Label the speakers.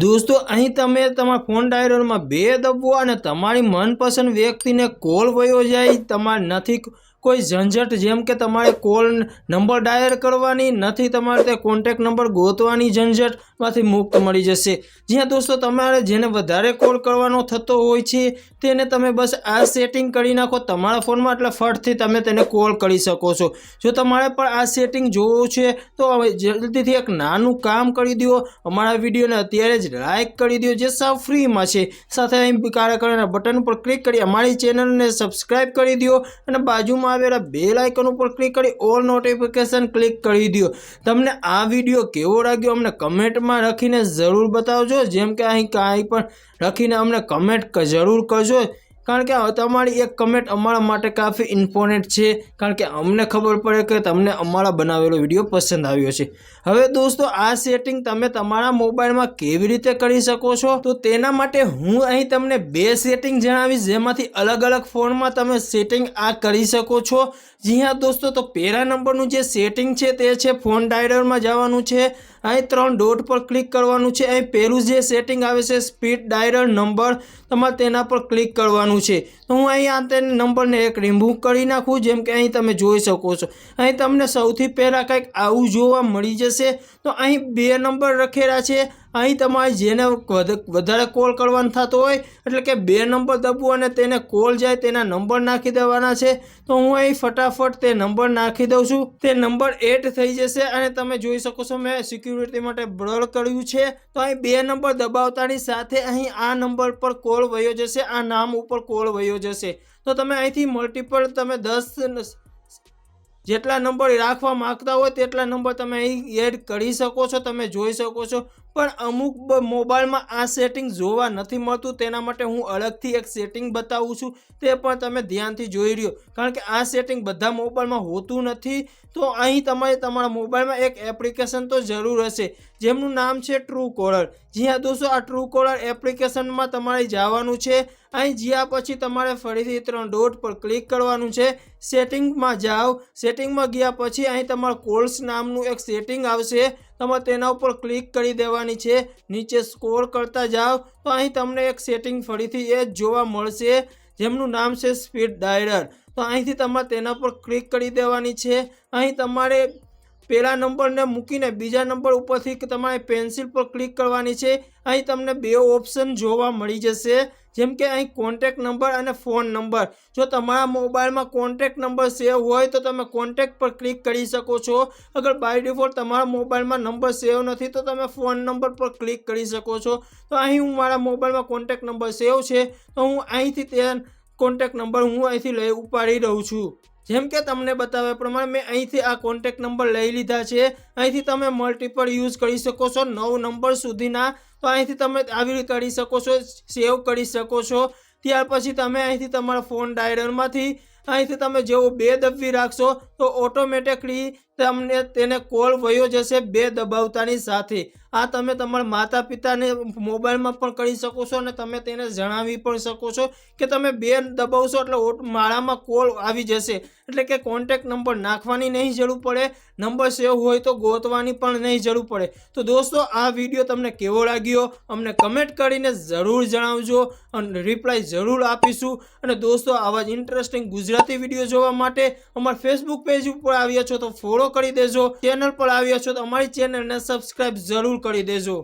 Speaker 1: દોસ્તો, અહીં તમે તમારા ફોન ડાયરોમાં બે દબવો અને તમારી મનપસંદ વ્યક્તિને કોલ વયો જાય, તમારે નથી કોઈ ઝંઝટ જેમ કે તમારે કોલ નંબર ડાયલ કરવાની, નથી તમારે તે કોન્ટેક નંબર ગોતવાની ઝંઝટમાંથી મુક્ત મળી જશે. જ્યાં દોસ્તો તમારે જેને વધારે કોલ કરવાનો થતો હોય છે, તેને તમે બસ આ સેટિંગ કરી નાખો. તમારા ફોનમાં એટલે ફટથી તમે તેને કોલ કરી શકો છો. જો તમારે પણ આ સેટિંગ જોવું છે, તો જલ્દીથી એક નાનું કામ કરી દો. અમારા વિડીયોને અત્યારે જ લાઇક કરી દો, જે સાવ ફ્રીમાં છે. સાથે અહીં કાર્યકરના બટન પર ક્લિક કરી અમારી ચેનલને સબસ્ક્રાઈબ કરી દો અને બાજુમાં આવેલા બેલ આઇકન ઉપર ક્લિક કરી ઓલ નોટિફિકેશન ક્લિક કરી દો તમને આ વીડિયો કેવો લાગ્યો અમને કમેન્ટમાં લખીને જરૂર બતાવજો. જેમ કે અહીં કાંઈ પણ લખીને અમને કમેન્ટ જરૂર કરજો. કારણ કે તમારી એક કમેન્ટ અમારા માટે કાફી ઇમ્પોર્ટન્ટ છે. કારણ કે અમને ખબર પડે કે તમને અમારા બનાવેલો વીડિયો પસંદ આવ્યો છે. હવે દોસ્તો, આ સેટિંગ તમે તમારા મોબાઈલમાં કેવી રીતે કરી શકો છો? તો તેના માટે હું અહીં તમને બે સેટિંગ જણાવીશ, જેમાંથી અલગ અલગ ફોનમાં તમે સેટિંગ આ કરી શકો છો. જી હા, દોસ્તો, તો પહેલા નંબરનું જે સેટિંગ છે તે છે ફોન ડાયલરમાં જવાનું છે. અહીં ત્રણ ડોટ પર ક્લિક કરવાનું છે. અહીં પહેલું જે સેટિંગ આવે છે સ્પીડ ડાયરલ નંબર તમારે તેના પર ક્લિક કરવાનું છે. તો હું અહીં આ તેને નંબરને એક રિમૂવ કરી નાખું, જેમ કે અહીં તમે જોઈ શકો છો. અહીં તમને સૌથી પહેલાં કંઈક આવું જોવા મળી જશે. તો અહીં બે નંબર રખેલા છે. અહીં તમારે જેને વધારે કોલ કરવાનો થતો હોય, એટલે કે બે નંબર દબવું અને તેને કોલ જાય તેના નંબર નાખી દેવાના છે, તો હું અહીં ફટાફટ તે નંબર નાખી દઉં છું. તે નંબર એડ થઈ જશે અને તમે જોઈ શકો છો મેં સિક્યુરિટી માટે બ્લર કર્યું છે. તો અહીં બે નંબર દબાવતાની સાથે અહીં આ નંબર પર કોલ વયો જશે, આ નામ ઉપર કોલ વયો જશે. તો તમે અહીંથી મલ્ટિપલ તમે દસ જેટલા નંબર રાખવા માંગતા હોય તેટલા નંબર તમે અહીં એડ કરી શકો છો, તમે જોઈ શકો છો. પણ અમુક મોબાઈલમાં આ સેટિંગ જોવા નથી મળતું. તેના માટે હું અલગથી એક સેટિંગ બતાવું છું. તે પણ તમે ધ્યાનથી જોઈ રહ્યો. કારણ કે આ સેટિંગ બધા મોબાઈલમાં હોતું નથી. તો અહીં તમારે તમારા મોબાઈલમાં એક એપ્લિકેશન તો જરૂર હશે. જેમનું નામ છે ટ્રુ કોલર જી હા દોસ્તો, આ ટ્રુ કોલર એપ્લિકેશનમાં તમારે જવાનું છે. અહીં જ્યાં પછી તમારે ફરીથી ત્રણ ડોટ પર ક્લિક કરવાનું છે. સેટિંગમાં જાઓ. સેટિંગમાં ગયા પછી અહીં તમારા કોલ્સ નામનું એક સેટિંગ આવશે. તમારે તેના ઉપર ક્લિક કરી દેવાની છે. નીચે સ્કોર કરતા જાઓ. તો અહીં તમને એક સેટિંગ ફરીથી એ જ જોવા મળશે. જેમનું નામ છે સ્પીડ ડાયલર તો અહીંથી તમારે તેના પર ક્લિક કરી દેવાની છે. અહીં તમારે પહેલા નંબરને મૂકીને બીજા નંબર ઉપરથી તમારે પેન્સિલ પર ક્લિક કરવાની છે. અહીં તમને બે ઓપ્શન જોવા મળી જશે. જેમ કે અહીં કોન્ટેક નંબર અને ફોન નંબર. જો તમારા મોબાઈલમાં કોન્ટેક્ટ નંબર સેવ હોય તો તમે કોન્ટેક્ટ પર ક્લિક કરી શકો છો. અગર બાય ડિફોલ્ટ તમારા મોબાઈલમાં નંબર સેવ નથી તો તમે ફોન નંબર પર ક્લિક કરી શકો છો. તો અહીં હું મારા મોબાઈલમાં કોન્ટેક નંબર સેવ છે. તો હું અહીંથી તે કોન્ટેક નંબર હું અહીંથી લઈ ઉપાડી રહું છું. જેમ કે તમને બતાવ્યા પ્રમાણે મેં અહીંથી આ કોન્ટેક્ટ નંબર લઈ લીધા છે. અહીંથી તમે મલ્ટિપલ યુઝ કરી શકો છો નવ નંબર સુધીના. તો અહીંથી તમે આવી રીતે કરી શકો છો સેવ કરી શકો છો. ત્યાર પછી તમે અહીંથી તમારા ફોન ડાયરમાંથી અહીંથી તમે જેવો બે દબવી રાખશો, તો ઓટોમેટિકલી તમને તેને કોલ વયો જશે બે દબાવતાની સાથે. આ તમે તમારા માતા પિતાને મોબાઈલમાં પણ કરી શકો છો અને તમે તેને જણાવી પણ શકો છો કે તમે બે દબાવશો એટલે માળામાં કોલ આવી જશે. એટલે કે કોન્ટેક નંબર નાખવાની નહીં જરૂર પડે નંબર સેવ હોય તો ગોતવાની પણ નહીં જરૂર પડે. તો દોસ્તો, આ વીડિયો તમને કેવો લાગ્યો? અમને કમેન્ટ કરીને જરૂર જણાવજો અને રિપ્લાય જરૂર આપીશું. અને દોસ્તો, આવા જ ઇન્ટરેસ્ટિંગ ગુજરાતી વીડિયો જોવા માટે અમારા ફેસબુક પેજ ઉપર આવ્યા છો તો ફોલો કરી દેજો. ચેનલ પર આવ્યા છો તો અમારી ચેનલને સબસ્ક્રાઈબ જરૂર કરી દેજો.